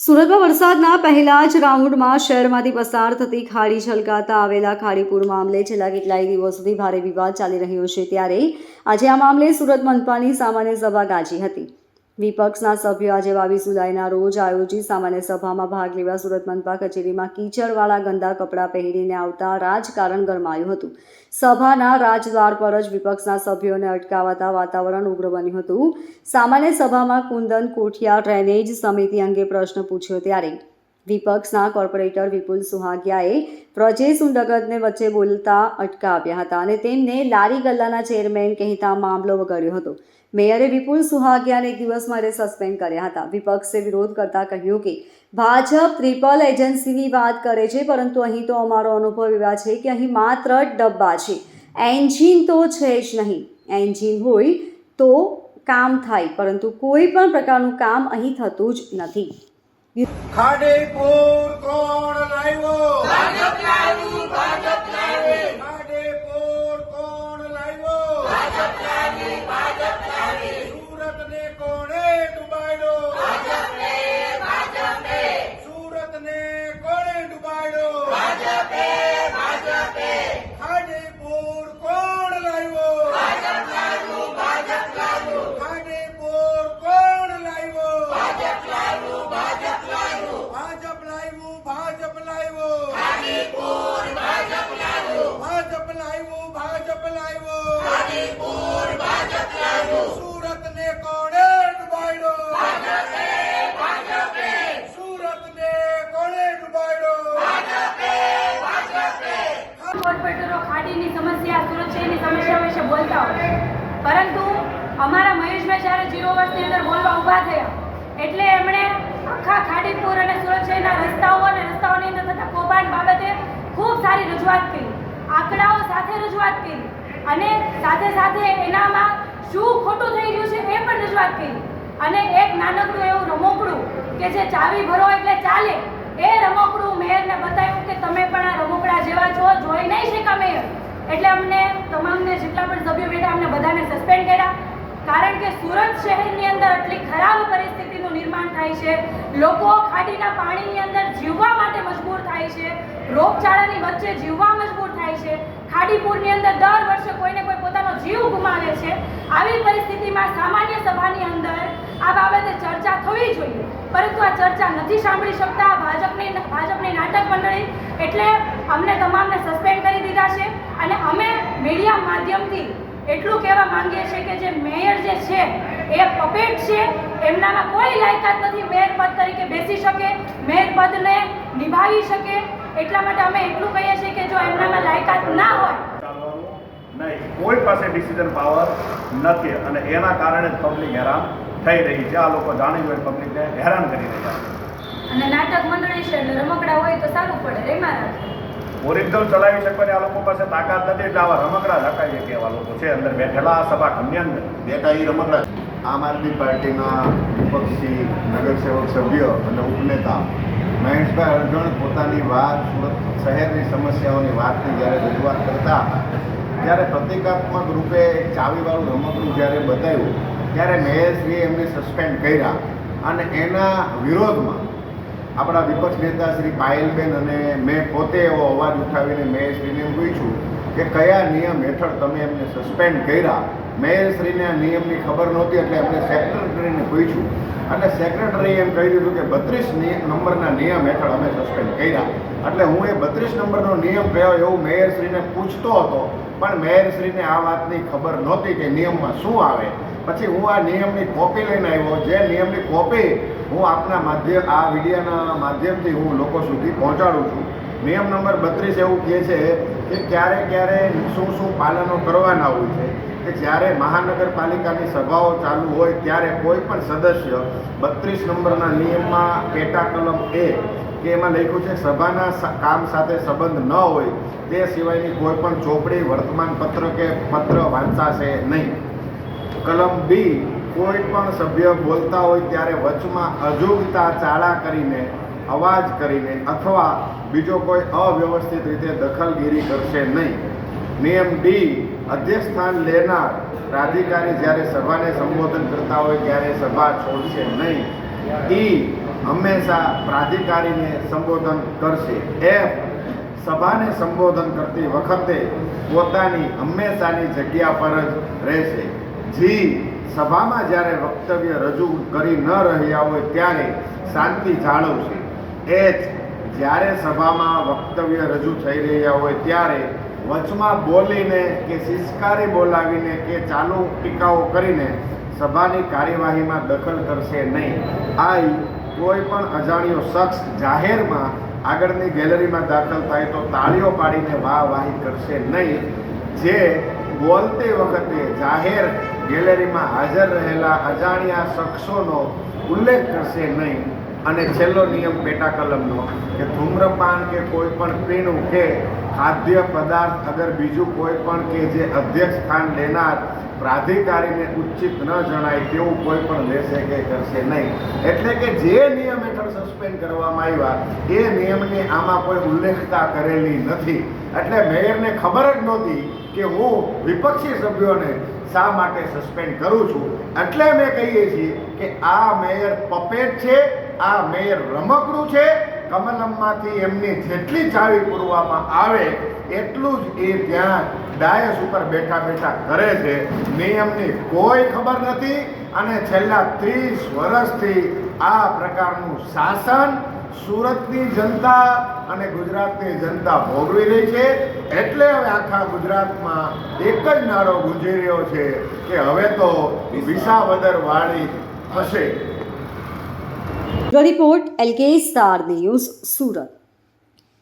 સુરતમાં વરસાદના પહેલા જ રાઉન્ડમાં શહેરમાંથી પસાર થતી ખાડી છલકાતા આવેલા ખાડીપુર મામલે છેલ્લા કેટલાય દિવસોથી ભારે વિવાદ ચાલી રહ્યો છે ત્યારે આજે આ મામલે સુરત મનપાની સામાન્ય સભા ગાજી હતી. વિપક્ષના સભ્યો આજે બાવીસ જુલાઈના રોજ આયોજિત સામાન્ય સભામાં ભાગ લેવા સુરત મનપા કચેરીમાં કીચડવાળા ગંદા કપડાં પહેરીને આવતા રાજકારણ ગરમાયું હતું. સભાના રાજદ્વાર પર જ વિપક્ષના સભ્યોને અટકાવાતા વાતાવરણ ઉગ્ર બન્યું હતું. સામાન્ય સભામાં કુંદન કોઠિયા ડ્રેનેજ સમિતિ અંગે પ્રશ્ન પૂછ્યો ત્યારે વિપક્ષના કોર્પોરેટર વિપુલ સુહાગિયાએ પ્રજેશ ઉંડગતને વચ્ચે બોલતા અટકાવ્યા હતા અને તેમને લારી ગલ્લાના ચેરમેન કહેતા મામલો વગડ્યો હતો. મેયરે વિપુલ સુહાગિયાને એક દિવસ માટે સસ્પેન્ડ કર્યા હતા. વિપક્ષે વિરોધ કરતા કહ્યું કે, ભાજપ ટ્રિપલ એજન્સીની વાત કરે છે, પરંતુ અહીં તો અમારો અનુભવ એવા છે કે અહીં માત્ર ડબ્બા છે. એન્જિન તો છે જ નહીં. એન્જિન હોય તો કામ થાય, પરંતુ કોઈ પણ પ્રકારનું કામ અહીં થતું જ નથી. ખાડેપુર કોણ લાવ્યો? બોલતા હોય. પરંતુ અમારા મહેશભાઈ જ્યારે જીરો વર્ષની અંદર બોલવા ઊભા થયા, એટલે એમણે આખા ખાડીપુર અને સુરત શહેરના રસ્તાઓ અને રસ્તાઓની અંદર થતા કૌભાંડ બાબતે ખૂબ સારી રજૂઆત કરી. આંકડાઓ સાથે રજૂઆત કરી અને સાથે સાથે એનામાં શું ખોટું થઈ રહ્યું છે એ પણ રજૂઆત કરી. અને એક નાનકડું એવું રમકડું કે જે ચાવી ભરો એટલે ચાલે, એ રમકડું મેયરને બતાવ્યું કે તમે પણ આ રમકડા જેવા છો, જોઈ નહીં શકા મેયર. એટલે અમને તમામને જેટલા પણ સભ્યો બેઠા અમને બધાને સસ્પેન્ડ કર્યા. કારણ કે સુરત શહેરની અંદર આટલી ખરાબ પરિસ્થિતિનું નિર્માણ થાય છે. લોકો ખાડીના પાણીની અંદર જીવવા માટે મજબૂર થાય છે. રોગચાળાની વચ્ચે જીવવા મજબૂર થાય છે. ખાડીપુરની અંદર દર વર્ષે કોઈને કોઈ પોતાનો જીવ ગુમાવે છે. આવી પરિસ્થિતિમાં સામાન્ય સભાની અંદર આ બાબતે ચર્ચા થવી જોઈએ. પરંતુ આ ચર્ચા નથી સાંભળી શકતા ભાજપની ભાજપની નાટક મંડળી. એટલે અમને તમામને સસ્પેન્ડ કરી દીધા છે. અને અમે મીડિયા માધ્યમથી એટલું કહેવા માંગીએ છીએ કે જે મેયર જે છે, એ પપેટ છે, એમનામાં કોઈ લાયકાત નથી. મેયર પદ તરીકે બેસી શકે, મેયર પદને નિભાવી શકે. એટલા માટે અમે એટલું કહીએ છીએ કે જો એમનામાં લાયકાત ના હોય. નહીં. કોઈ પાસે ડિસિઝન પાવર નથી. અને એના કારણે પબ્લિક હેરાન થઈ રહી છે. આ લોકો જાણી હોય પબ્લિકને હેરાન કરી રહ્યા છે. અને નાટક મંડળી છે એટલે રમકડા હોય તો સારું પડે રેમાં રાખે ઓરિજિનલ ચલાવી શકવાની આ લોકો પાસે તાકાત નથી. એટલે આવા રમકડા ધકાઈએ કે એવા લોકો છે અંદર બેઠેલા આ સભાખંડની અંદર. બેટા એ રમકડા આમ આદમી પાર્ટીના વિપક્ષી નગરસેવક સભ્ય અને ઉપનેતા મહેશભાઈ અર્જણ પોતાની વાત સુરત શહેરની સમસ્યાઓની વાતની જ્યારે રજૂઆત કરતા ત્યારે પ્રતિકાત્મક રૂપે ચાવીવાળું રમકડું જ્યારે બતાવ્યું ત્યારે મેયરશ્રીએ એમને સસ્પેન્ડ કર્યા અને એના વિરોધમાં આપણા વિપક્ષ નેતા શ્રી પાયલબેન અને મેં પોતે એવો અવાજ ઉઠાવીને મેયરશ્રીને પૂછ્યું કે કયા નિયમ હેઠળ તમે એમને સસ્પેન્ડ કર્યા? મેયરશ્રીને આ નિયમની ખબર નહોતી એટલે એમને સેક્રેટરીને પૂછ્યું. અને સેક્રેટરીએ એમ કહી દીધું કે બત્રીસ નંબરના નિયમ હેઠળ અમે સસ્પેન્ડ કર્યા. એટલે હું એ બત્રીસ નંબરનો નિયમ કયો એવું મેયરશ્રીને પૂછતો હતો. પણ મેયરશ્રીને આ વાતની ખબર નહોતી કે નિયમમાં શું આવે. પછી હું આ નિયમની કોપી લઈને આવ્યો. જે નિયમની કોપી હું આપના માધ્યમ આ વિડિયાના માધ્યમથી હું લોકો સુધી પહોંચાડું છું. નિયમ નંબર બત્રીસ એવું કહે છે કે ક્યારે ક્યારે શું શું પાલનો કરવાના હોય છે. કે જ્યારે મહાનગરપાલિકાની સભાઓ ચાલુ હોય ત્યારે કોઈ પણ સદસ્ય બત્રીસ નંબરના નિયમમાં પેટા કલમ એ કે એમાં લખ્યું છે, સભાના કામ સાથે સંબંધ ન હોય તે સિવાયની કોઈ પણ ચોપડી, વર્તમાનપત્ર કે પત્ર વાંચાશે નહીં. કલમ બી કોઈ પણ સભ્ય બોલતા હોય ત્યારે વચમાં અજોગતા ચાળા કરીને, અવાજ કરીને અથવા બીજો કોઈ અવ્યવસ્થિત રીતે દખલગીરી કરશે નહીં. નિયમ ડી અધ્યક્ષ સ્થાન લેનાર પ્રાધિકારી જ્યારે સભાને સંબોધન કરતા હોય ત્યારે સભા છોડશે નહીં. ઈ હંમેશા પ્રાધિકારીને સંબોધન કરશે. એફ સભાને સંબોધન કરતી વખતે પોતાની હંમેશાની જગ્યા પર જ રહેશે. જી, સભામાં જ્યારે વક્તવ્ય રજૂ કરી ન રહ્યા હોય ત્યારે શાંતિ જાળવશે. એચ જ્યારે સભામાં વક્તવ્ય રજૂ થઈ રહ્યા હોય ત્યારે વચમાં બોલીને કે સિસકારી બોલાવીને કે ચાલુ ટીકાઓ કરીને સભાની કાર્યવાહીમાં દખલ કરશે નહીં. આઈ કોઈ પણ અજાણ્યો શખ્સ જાહેરમાં આગળની ગેલેરીમાં દાખલ થાય તો તાળીઓ પાડીને વાહવાહી કરશે નહીં. જે બોલતી વખતે જાહેર ગેલેરીમાં હાજર રહેલા અજાણ્યા શખ્સોનો ઉલ્લેખ કરશે નહીં. અને છેલ્લો નિયમ પેટા કલમનો કે ધૂમ્રપાન કે કોઈ પણ પીણું કે ખાદ્ય પદાર્થ અગર બીજું કોઈ પણ કે જે અધ્યક્ષ સ્થાન લેનાર પ્રાધિકારીને ઉચિત ન જણાય તેવું કોઈ પણ લેશે કે કરશે નહીં. એટલે કે જે નિયમ હેઠળ સસ્પેન્ડ કરવામાં આવ્યા, એ નિયમની આમાં કોઈ ઉલ્લેખતા કરેલી નથી. એટલે મેયરને ખબર જ નહોતી કે હું વિપક્ષી સભ્યોને શા માટે સસ્પેન્ડ કરું છું? એટલે મેં કહીએ છીએ કે આ મેયર પપેટ છે, આ મેયર રમકડું છે, કમલમમાંથી એમની જેટલી ચાવી પૂરવામાં આવે, એટલું જ એ ત્યાં ડાયસ ઉપર બેઠા બેઠા કરે છે. નિયમની કોઈ ખબર નથી અને છેલ્લા ત્રીસ વર્ષથી આ પ્રકારનું શાસન સુરતની જનતા અને ગુજરાતની જનતા ભોગવી રહી છે. એટલે હવે આખા ગુજરાતમાં એક જ નારો ગુંજી રહ્યો છે કે હવે તો વિસાવદર વાળી થશે report L K star news Surat.